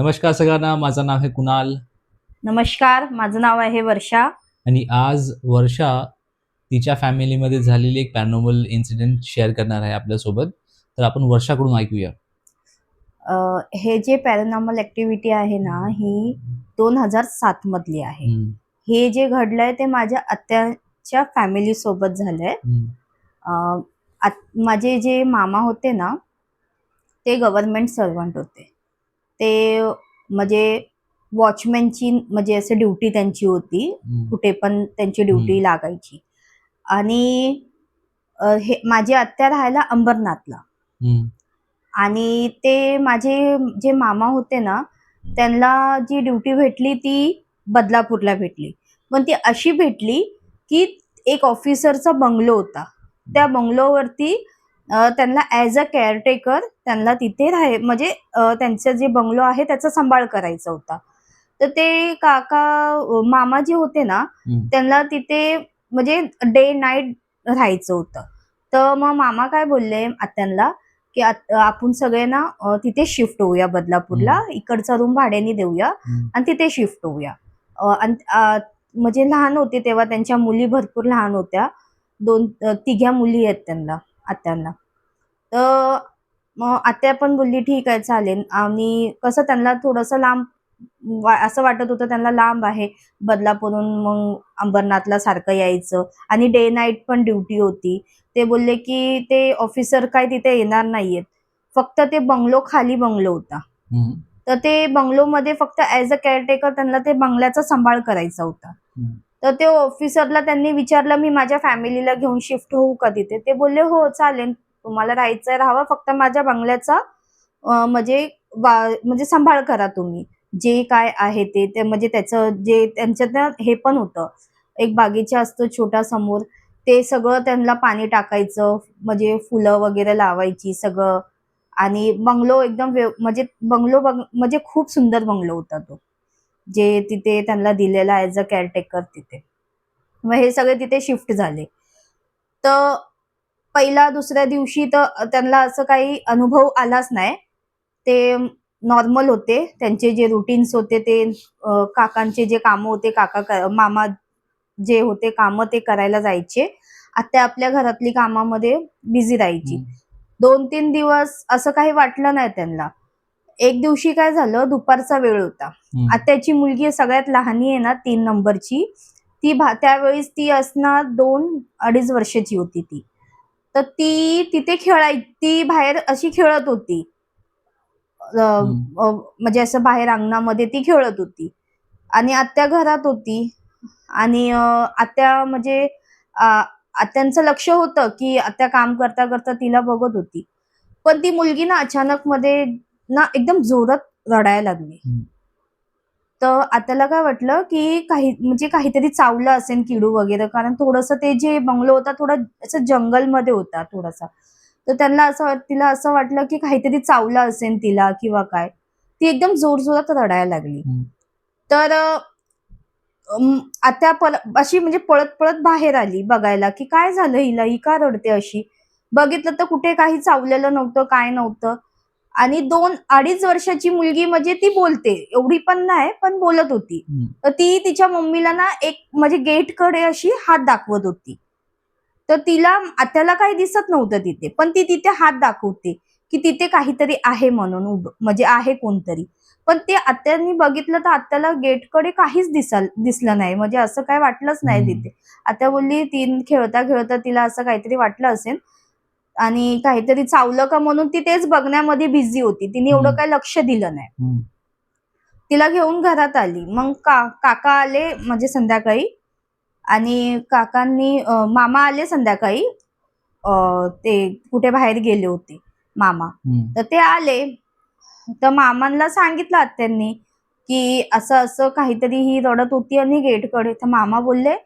नमस्कार सगळ्यांना माझं नाव आहे कुणाल. नमस्कार माझं नाव आहे वर्षा. आणि आज वर्षा तिच्या फॅमिलीमध्ये झालेली एक पॅरानॉर्मल इन्सिडेंट शेअर करणार आहे आपल्यासोबत. तर आपण वर्षाकडून ऐकूया. हे जे पॅरानॉर्मल ऍक्टिव्हिटी आहे ना ही दोन हजार सात मधली आहे. हे जे घडलंय ते माझ्या आत्याच्या फॅमिली सोबत झालंय. माझे जे मामा होते ना ते गव्हर्नमेंट सर्वंट होते. ते म्हणजे वॉचमॅनची म्हणजे असं ड्युटी त्यांची होती. कुठे पण त्यांची ड्युटी लागायची. आणि हे माझी आत्या राहायला अंबरनाथला. आणि ते माझे जे मामा होते ना त्यांना जी ड्युटी भेटली ती बदलापूरला भेटली. पण ती अशी भेटली की एक ऑफिसरचा बंगलो होता. त्या बंगलोवरती त्यांना ॲज अ केअरटेकर त्यांना तिथे राहाय म्हणजे त्यांचं जे बंगलो आहे त्याचा सांभाळ करायचा होता. तर ते काका मामा जे होते ना त्यांना तिथे म्हणजे डे नाईट राहायचं होतं. तर मग मामा काय बोलले आत्यांना की आपण सगळे ना तिथे शिफ्ट होऊया बदलापूरला इकडचा रूम भाड्याने देऊया आणि तिथे शिफ्ट होऊया. म्हणजे लहान होते तेव्हा त्यांच्या मुली भरपूर लहान होत्या. दोन तिघ्या मुली आहेत त्यांना. आत्यांना. तर मग आत्या पण बोलली ठीक आहे चालेल. आणि कसं त्यांना थोडंसं लांब वा- असं वाटत होतं त्यांना लांब आहे बदलापूरून मग अंबरनाथला सारखं यायचं. आणि डे नाईट पण ड्युटी होती. ते बोलले की ते ऑफिसर काय तिथे येणार नाहीयेत. फक्त ते बंगलो खाली बंगलो होता. तर ते बंगलोमध्ये फक्त ॲज अ केअरटेकर त्यांना ते बंगल्याचा सांभाळ करायचा होता. तर ते ऑफिसरला त्यांनी विचारलं मी माझ्या फॅमिलीला घेऊन शिफ्ट होऊ का तिथे? ते बोलले हो चालेल. तुम्हाला राहायचंय राहावं. फक्त माझ्या बंगल्याचा म्हणजे म्हणजे सांभाळ करा तुम्ही. जे काय आहे ते म्हणजे त्याचं जे त्यांच्यात हे पण होतं. एक बागीचा असतो छोटा समोर. ते सगळं त्यांना पाणी टाकायचं म्हणजे फुलं वगैरे लावायची सगळं. आणि बंगलो एकदम म्हणजे बंगलो बंग म्हणजे खूप सुंदर बंगलो होता तो. जे तिथे त्यांना दिलेला ॲज अ केअरटेकर तिथे. मग हे सगळे तिथे शिफ्ट झाले. तर पहिला दुसऱ्या दिवशी तर त्यांना असं काही अनुभव आलाच नाही. ते नॉर्मल होते. त्यांचे जे रुटीन्स होते ते काकांचे जे कामं होते काका मामा जे होते कामं ते करायला जायचे. आत्या आपल्या घरातली कामामध्ये बिझी राहायची. दोन तीन दिवस असं काही वाटलं नाही त्यांना. एक दिवशी काय झालं? दुपारचा वेळ होता. आत्याची मुलगी सगळ्यात लहानी आहे ना तीन नंबरची. ती त्यावेळेस ती असणार दोन अडीच वर्षाची होती ती. तर ती तिथे खेळाय ती बाहेर अशी खेळत होती. म्हणजे असं बाहेर अंगणामध्ये ती खेळत होती. आणि आत्या घरात होती. आणि आत्या म्हणजे आत्यांचं लक्ष होतं की आत्या काम करता करता तिला बघत होती. पण ती मुलगी ना अचानक मध्ये ना एकदम जोरात रडायला लागली. तर आत्याला काय वाटलं की काही म्हणजे काहीतरी चावलं असेल किडू वगैरे कारण थोडंसं ते जे बंगलो होता थोडा असं जंगलमध्ये होता थोडासा. तर त्यांना असं तिला असं वाटलं की काहीतरी चावलं असेल तिला किंवा काय. ती एकदम जोरजोरात रडायला लागली. तर आत्या पल अशी म्हणजे पळत पळत बाहेर आली बघायला की काय झालं हिला ही का रडते अशी? बघितलं तर कुठे काही चावलेलं नव्हतं काय नव्हतं? आणि दोन अडीच वर्षाची मुलगी म्हणजे ती बोलते. एवढी पण नाही पण बोलत होती. तर ती तिच्या मम्मीला ना एक म्हणजे गेटकडे अशी हात दाखवत होती. तर तिला आत्याला काही दिसत नव्हतं तिथे पण ती तिथे हात दाखवते की तिथे काहीतरी आहे म्हणून उभं- म्हणजे आहे कोणतरी. पण ते आत्यांनी बघितलं तर आत्याला गेटकडे काहीच दिसाल दिसलं नाही. म्हणजे असं काय वाटलंच नाही. तिथे. आत्या बोलली ती खेळता खेळता तिला असं काहीतरी वाटलं असेल आणि काहीतरी चावलं का म्हणून ती तेच बघण्यामध्ये बिझी होती. तिने एवढं. काही लक्ष दिलं नाही. तिला घेऊन घरात आली. मग का काका आले म्हणजे संध्याकाळी आणि काकांनी मामा आले संध्याकाळी. ते कुठे बाहेर गेले होते मामा. तर ते आले. तर मामांना सांगितलं आत्यांनी की असं असं काहीतरी ही रडत होती आणि गेटकडे. तर मामा बोलले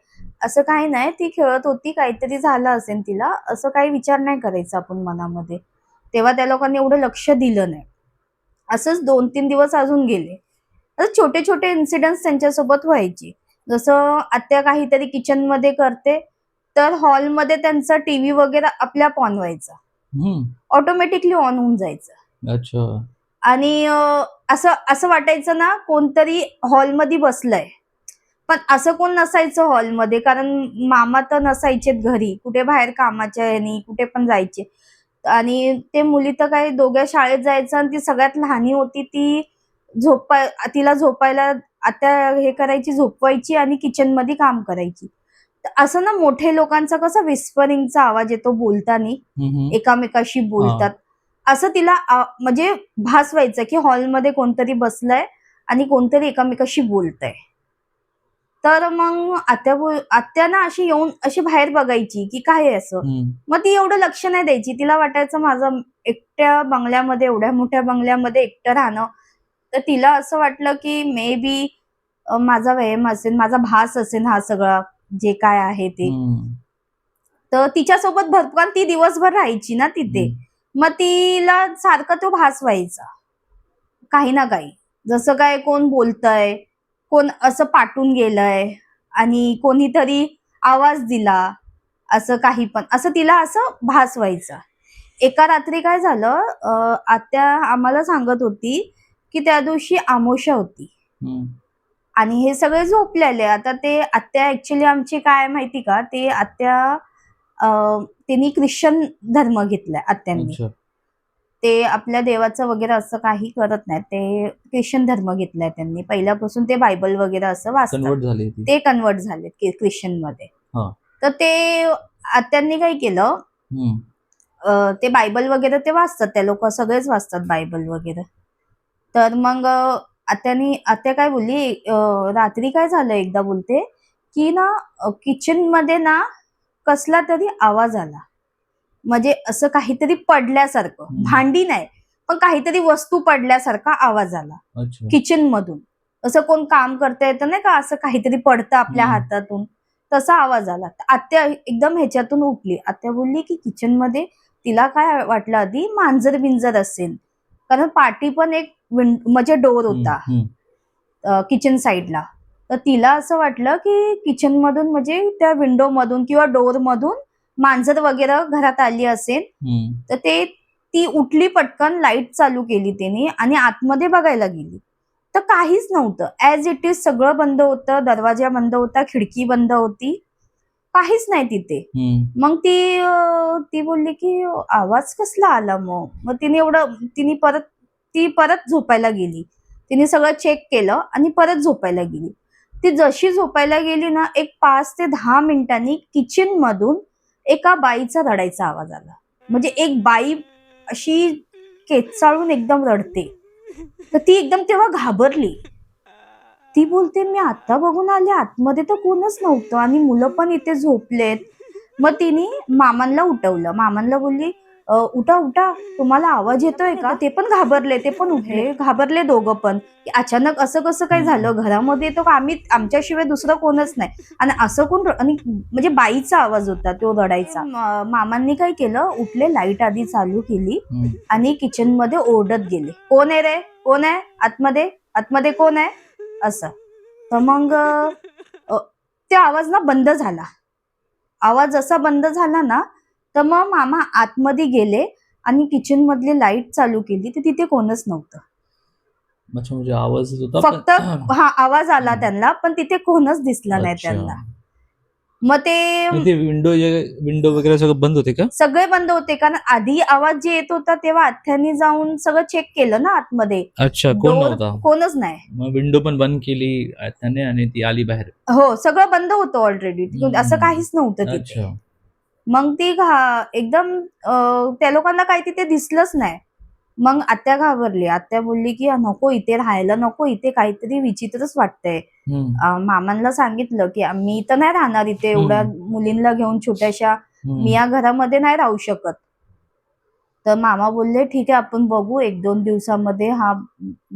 असं काही नाही ती खेळत होती काहीतरी झालं असेल तिला असं काही विचार नाही करायचा आपण मनामध्ये. तेव्हा त्या लोकांनी एवढं लक्ष दिलं नाही. असंच दोन तीन दिवस अजून गेले. असं छोटे छोटे इन्सिडेंट्स त्यांच्यासोबत व्हायचे. जसं आत्या काहीतरी किचनमध्ये करते तर हॉलमध्ये त्यांचा टीव्ही वगैरे आपल्या ऑन व्हायचा. ऑटोमॅटिकली ऑन होऊन जायचं. अच्छा. आणि असं असं वाटायचं ना कोणतरी हॉलमध्ये बसलंय. पण असं कोण नसायचं हॉलमध्ये? कारण मामा तर नसायचेत घरी. कुठे बाहेर कामाच्या यानी कुठे पण जायचे. आणि ते मुली तर काही दोघ्या शाळेत जायचं आणि ती सगळ्यात लहानी होती ती झोपाय तिला झोपायला आता हे करायची झोपवायची आणि किचनमध्ये काम करायची. असं ना मोठे लोकांचा कसं विस्परिंगचा आवाज येतो बोलताना. एकामेकाशी बोलतात. असं तिला म्हणजे भास व्हायचं की हॉलमध्ये कोणतरी बसलंय आणि कोणतरी एकामेकाशी बोलतंय. तर मग आत्या आत्या ना अशी येऊन अशी बाहेर बघायची की काय आहे असं. मग ती एवढं लक्ष नाही द्यायची. तिला वाटायचं माझं एकट्या बंगल्यामध्ये एवढ्या मोठ्या बंगल्यामध्ये एकटं राहणं. तर तिला असं वाटलं की मे बी माझा व्यायाम असेल माझा भास असेल हा सगळा जे काय आहे ते. तर तिच्यासोबत भरपूर ती दिवसभर राहायची ना तिथे. मग तिला सारखं तो भास व्हायचा. काही ना काही. जसं काय कोण बोलतंय कोण असं पाठून गेलंय आणि कोणीतरी आवाज दिला असं काही पण. असं तिला असं भास व्हायचा एका रात्री काय झालं अं, आत्या आम्हाला सांगत होती की त्या दिवशी आमोशा होती. आणि हे सगळे झोपलेले. आता ते आत्या ऍक्च्युली आमची काय माहिती का? ते आत्या अं, त्यांनी ख्रिश्चन धर्म घेतलाय आत्यांनी. ते आपल्या देवाचं वगैरे असं काही करत नाहीत. ते ख्रिश्चन धर्म घेतलाय त्यांनी. पहिल्यापासून ते बायबल वगैरे असं वाचतात. कन्वर्ट झाली ती. ते कन्वर्ट झाले ख्रिश्चनमध्ये हा. तर ते आत्यांनी काय केलं? हम्म. अं, ते बायबल वगैरे ते वाचतात. त्या लोक सगळेच वाचतात बायबल वगैरे. तर मग अं, आत्यानी आत्या काय बोलली? अं, रात्री काय झालं? एकदा बोलते की ना किचनमध्ये ना कसला तरी आवाज आला. म्हणजे असं काहीतरी पडल्यासारखं. भांडी नाही पण काहीतरी वस्तू पडल्यासारखा आवाज आला. किचन मधून. असं कोण काम करता येतं नाही का असं काहीतरी पडतं आपल्या. हातातून. तसा आवाज आला. आत्या एकदम ह्याच्यातून उठली. आत्या बोलली की किचनमध्ये तिला काय वाटलं आधी? मांजर बिंजर असेल. कारण पाठी पण एक म्हणजे डोर होता. किचन साईडला तर तिला असं वाटलं की किचन मधून म्हणजे त्या विंडो मधून किंवा डोर मधून मांजर वगैरे घरात आली असेल. तर ते ती उठली पटकन लाइट चालू केली तिने आणि आतमध्ये बघायला गेली. तर काहीच नव्हतं. ऍज इट इज सगळं बंद होतं दरवाजा बंद होता खिडकी बंद होती. काहीच नाही तिथे. मग ती ती बोलली की आवाज कसला आला मग? मग तिने एवढं तिने परत ती परत झोपायला गेली. तिने सगळं चेक केलं आणि परत झोपायला गेली. ती जशी झोपायला गेली ना एक पाच ते दहा मिनिटांनी किचन मधून एका बाईचा रडायचा आवाज आला. म्हणजे एक बाई अशी केचाळून एकदम रडते. तर ती एकदम तेव्हा घाबरली. ती बोलते मी आता बघून आले आतमध्ये तर कोणच नव्हतं. आणि मुलं पण इथे झोपलेत. मग तिने मामांना उठवलं. मामांना बोलली उठा उठा. तुम्हाला आवाज येतोय का? ते पण घाबरले ते पण उठले. घाबरले दोघं पण. की अचानक असं कसं काय झालं? घरामध्ये येतो का आम्ही आमच्याशिवाय दुसरं कोणच नाही. आणि असं कोण आणि म्हणजे बाईचा आवाज होता तो रडायचा. मामांनी काय केलं? उठले लाइट आधी चालू केली. आणि किचनमध्ये ओरडत गेले. कोण आहे रे? कोण आहे? आतमध्ये? आतमध्ये कोण आहे? असं. तर मग ते आवाज ना बंद झाला. आवाज जसा बंद झाला ना तर मग मामा आतमध्ये गेले आणि किचन मधली लाइट चालू केली. तर तिथे कोणच नव्हतं. अच्छा म्हणजे आवाज होता फक्त हा आवाज आला. त्यांना पण तिथे कोणच दिसला नाही. त्यांना. मग ते विंडो विंडो वगैरे सगळं बंद होते का? सगळे बंद होते कारण आधी आवाज जे येत होता तेव्हा आत्यानी जाऊन सगळं चेक केलं ना आतमध्ये. अच्छा कोण नव्हता? कोणच नाही. मग विंडो पण बंद केली त्याने आणि ती आली बाहेर. हो सगळं बंद होतं ऑलरेडी. असं काहीच नव्हतं तिथे. मग ती घा एकदम त्या लोकांना काही तिथे दिसलंच नाही. मग आत्या घाबरली. आत्या बोलली की नको इथे राहायला नको इथे काहीतरी विचित्रच वाटतंय. मामांना सांगितलं की मी तर नाही राहणार इथे एवढ्या मुलींना घेऊन छोट्याशा. मी या घरामध्ये नाही राहू शकत. तर मामा बोलले ठीक आहे आपण बघू. एक दोन दिवसामध्ये हा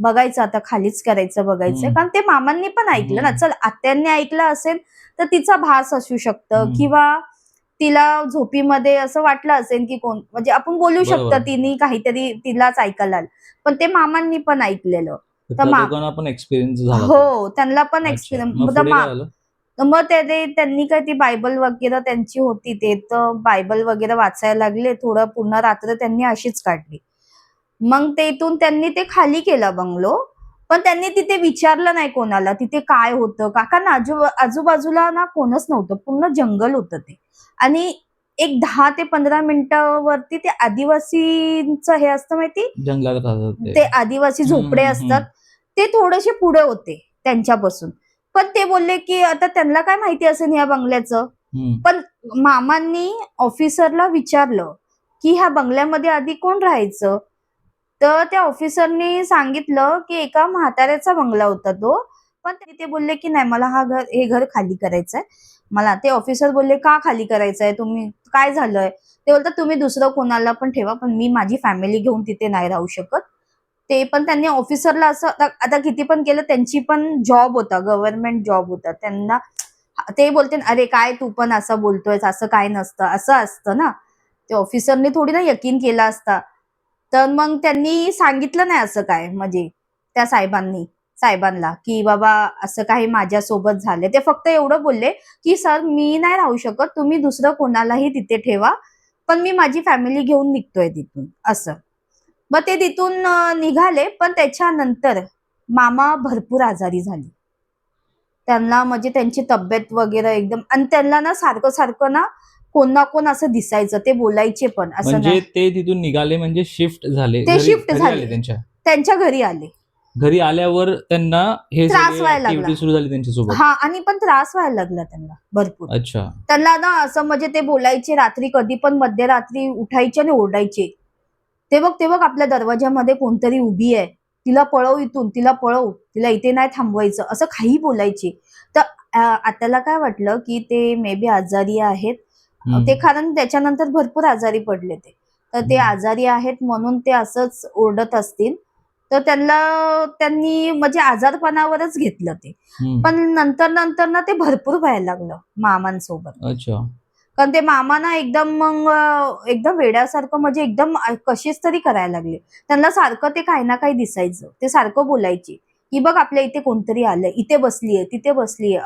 बघायचं आता खालीच करायचं बघायचं. कारण ते मामांनी पण ऐकलं ना. चल आत्यांनी ऐकलं असेल तर तिचा भास असू शकतं. किंवा तिला झोपीमध्ये असं वाटलं असेल की कोण म्हणजे आपण बोलू. शकतं तिने काहीतरी तिलाच ऐकायला. पण ते मामांनी पण ऐकलेलं तर पण एक्सपिरियन्स तो. हो त्यांना पण एक्सपिरियन्स? मग ते ते- त्यांनी काय ती बायबल वगैरे त्यांची होती ते तर बायबल वगैरे वाचायला लागले थोडं पूर्ण रात्र त्यांनी अशीच काढली मग तेथून त्यांनी ते खाली केला बंगलो पण त्यांनी तिथे विचारलं नाही कोणाला तिथे काय होतं? का कारण आजू आजूबाजूला ना कोणच नव्हतं पूर्ण जंगल होतं ते. आणि एक दहा ते पंधरा मिनिटावरती ते आदिवासींचं हे असतं माहिती? जंगलात ते. आदिवासी झोपडे असतात. ते थोडेसे पुढे होते त्यांच्यापासून. पण ते बोलले की आता त्यांना काय माहिती असेल या बंगल्याचं? हम्म. मामांनी ऑफिसरला विचारलं की ह्या बंगल्यामध्ये आधी कोण राहायचं? तर त्या ऑफिसरनी सांगितलं की एका म्हाताऱ्याचा बंगला होता तो. पण ते बोलले की नाही मला हा घर हे घर खाली करायचंय. मला ते ऑफिसर बोलले का खाली करायचंय? तुम्ही काय झालंय? ते बोलतात तुम्ही दुसरं कोणाला पण ठेवा पण मी माझी फॅमिली घेऊन तिथे नाही राहू शकत. ते पण त्यांनी ऑफिसरला असं आता आता किती पण केलं त्यांची पण जॉब होता गव्हर्नमेंट जॉब होता. त्यांना ते बोलते अरे काय तू पण असं बोलतोय असं काय नसतं असं असतं ना. ते ऑफिसरने थोडी ना यकीन केला असता. तर मग त्यांनी सांगितलं नाही असं काय म्हणजे त्या साहेबांनी साहेबांना की बाबा असं काही माझ्यासोबत झालं. ते फक्त एवढं बोलले की सर मी नाही राहू शकत तुम्ही दुसरं कोणालाही तिथे ठेवा पण मी माझी फॅमिली घेऊन निघतोय तिथून असं. मग ते तिथून निघाले पण त्याच्यानंतर मामा भरपूर आजारी झाले. त्यांना म्हणजे त्यांची तब्येत वगैरे एकदम आणि त्यांना ना सारखं सारखं ना कोण ना कोण असं दिसायचं ते बोलायचे पण असं म्हणजे नाही. ते तिथून निघाले म्हणजे शिफ्ट झाले ते घरी- shift घरी झाले. आले त्यांच्या. त्यांच्या घरी आले. घरी आल्यावर त्यांना हे त्रास व्हायला लागला. ऍक्टिव्हिटी सुरू झाली त्यांच्यासोबत. हा आणि पण त्रास व्हायला लागला त्यांना भरपूर. अच्छा. त्यांना ना असं म्हणजे ते बोलायचे रात्री कधी पण मध्यरात्री उठायचे आणि ओरडायचे. ते बघ ते बघ आपल्या दरवाजामध्ये कोणतरी उभी आहे. तिला पळव इथून तिला पळव तिला इथे नाही थांबवायचं असं काही बोलायचे. तर अं, आत्याला काय वाटलं की ते मे बी आजारी आहेत. ते कारण त्याच्यानंतर भरपूर आजारी पडले ते. तर ते. आजारी आहेत म्हणून ते असंच ओरडत असतील. तर त्यांना त्यांनी म्हणजे आजारपणावरच घेतलं ते. पण नंतर नंतर ना ते भरपूर व्हायला लागलं मामांसोबत. अच्छा. कारण ते मामा ना एकदम मग एकदम वेड्यासारखं म्हणजे एकदम कशीच तरी करायला लागले. त्यांना सारखं ते काही ना काही दिसायचं. ते सारखं बोलायचे. की बघ आपल्या इथे कोणतरी आलंय इथे बसलीये तिथे बसलीये.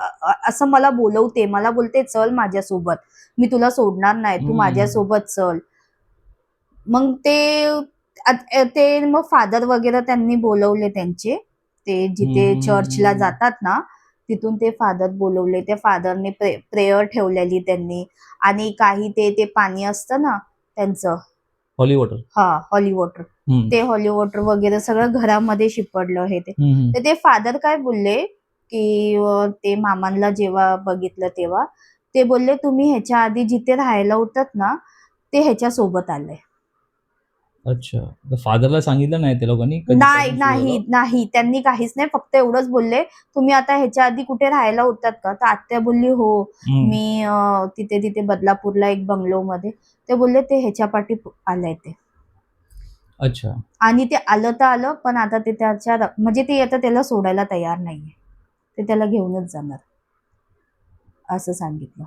असं मला बोलवते मला बोलते चल माझ्यासोबत. मी तुला सोडणार नाही तू. माझ्यासोबत चल. मग ते ते मग फादर वगैरे त्यांनी बोलवले त्यांचे. ते जिथे. चर्चला जातात ना तिथून ते फादर बोलवले. त्या फादरने प्रे प्रेयर ठेवलेली त्यांनी. आणि काही ते ते पाणी असतं ना त्यांचं. हॉली वॉटर हा हॉली वॉटर ते हॉली वॉटर वगैरे सगळं घरामध्ये शिपडलं हे ते. तर ते फादर काय बोलले की ते मामांना जेव्हा बघितलं तेव्हा ते बोलले तुम्ही ह्याच्या आधी जिथे राहायला होतात ना ते ह्याच्या सोबत आलंय. अच्छा. फादरला सांगितलं नाही ते लोकांनी? कधी नाही सुरू नाही झालं? नाही. त्यांनी काहीच नाही. फक्त एवढंच बोलले तुम्ही आता ह्याच्या आधी कुठे राहायला होतात का? तर आत्या बोलली हो हम्म. मी अं, तिथे तिथे बदलापूरला एक बंगलो मध्ये ते बोलले ते ह्याच्या पाठी आलंय ते. अच्छा. आणि ते आलं तर आलं पण आता ते त्याच्या म्हणजे ते आता त्याला सोडायला तयार नाहीये. ते त्याला घेऊनच जाणार. असं सांगितलं.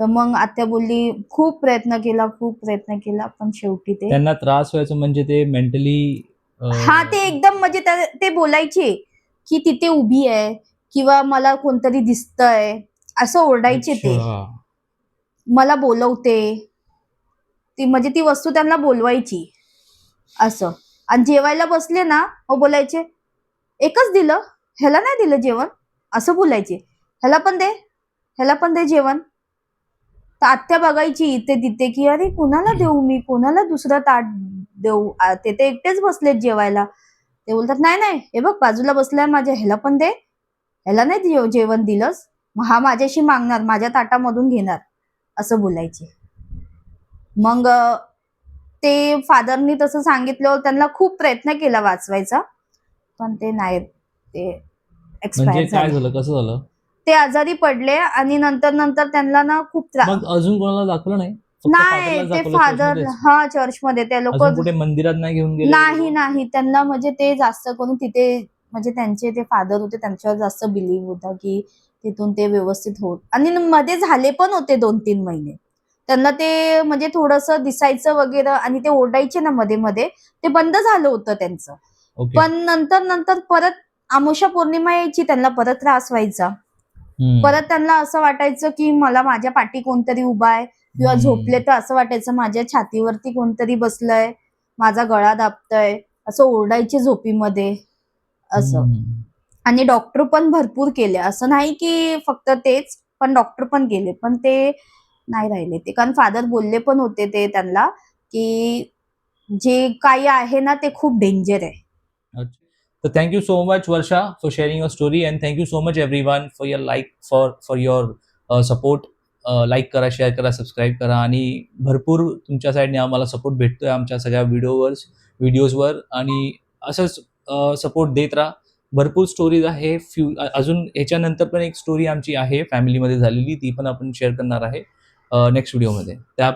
तर मग आत्या बोलली खूप प्रयत्न केला खूप प्रयत्न केला पण शेवटी ते त्यांना त्रास व्हायचा म्हणजे ते मेंटली हा ते एकदम म्हणजे त्या- ते बोलायचे की तिथे उभी आहे किंवा मला कोणतरी दिसतंय असं ओरडायचे ते. मला बोलवते. ती म्हणजे ती वस्तू त्यांना बोलवायची. असं. आणि जेवायला बसले ना मग बोलायचे एकच दिलं? ह्याला नाही दिलं जेवण? असं बोलायचे. ह्याला पण दे. ह्याला पण दे जेवण. तर आत्या बघायची इथे तिथे की अरे कोणाला देऊ मी? कोणाला दुसरं ताट देऊ? ते ते एकटेच बसलेत जेवायला. ते बोलतात नाही नाही हे बघ बाजूला बसलाय माझ्या ह्याला पण दे. ह्याला नाही जेव- जेवण दिलंस. मग हा माझ्याशी मागणार माझ्या ताटामधून घेणार. असं बोलायचे. मग ते फादरनी तसं सांगितलं त्यांना खूप प्रयत्न केला वाचवायचा. पण ते नाही ते म्हणजे एक्सपायर काय झाले. झालं? कसं झालं? ते आजारी पडले आणि नंतर नंतर त्यांना ना खूप त्रास. मग अजून कोणाला दाखवलं नाही? फक्त नाही fatherलाच ते दाखवलं फादर churchमध्येच? हा चर्चमध्ये ते लोक अजून कुठे मंदिरात नाही घेऊन गेले? नाही नाही. त्यांना म्हणजे ते जास्त करून तिथे म्हणजे त्यांचे ते फादर होते त्यांच्यावर जास्त बिलीव्ह होता की तिथून ते व्यवस्थित होत आणि मध्ये झाले पण होते दोन तीन महिने. त्यांना ते म्हणजे थोडस दिसायचं वगैरे आणि ते ओरडायचे ना मध्ये मध्ये. ते बंद झालं होतं त्यांचं. ओके. पण नंतर नंतर परत आमोशा पौर्णिमा यायची त्यांना परत त्रास व्हायचा. परत त्यांना असं वाटायचं की मला माझ्या पाठी कोणतरी उभा आहे किंवा. झोपले तर असं वाटायचं माझ्या छातीवरती कोणतरी बसलंय माझा गळा दाबतोय असं ओरडायचे झोपीमध्ये असं. आणि डॉक्टर पण भरपूर केले. असं नाही की फक्त तेच पण डॉक्टर पण गेले पण ते नाही राहिले ते. कारण फादर बोलले पण होते ते त्यांना की जे काही आहे ना ते खूप डेंजर आहे. So thank you so much, Varsha, for sharing your story, and thank you so much, everyone, for your like for for your uh, support. Uh, like करा शेअर करा सबस्क्राईब करा आणि भरपूर तुमच्या साईडने आम्हाला सपोर्ट भेटतोय आमच्या सगळ्या व्हिडिओवर व्हिडिओजवर आणि असंच uh, सपोर्ट देत राहा. भरपूर स्टोरीज आहे. फ्यू अजून ह्याच्यानंतर पण एक स्टोरी आमची आहे. फॅमिलीमध्ये झालेली ती पण आपण शेअर करणार आहे uh, नेक्स्ट व्हिडिओमध्ये त्या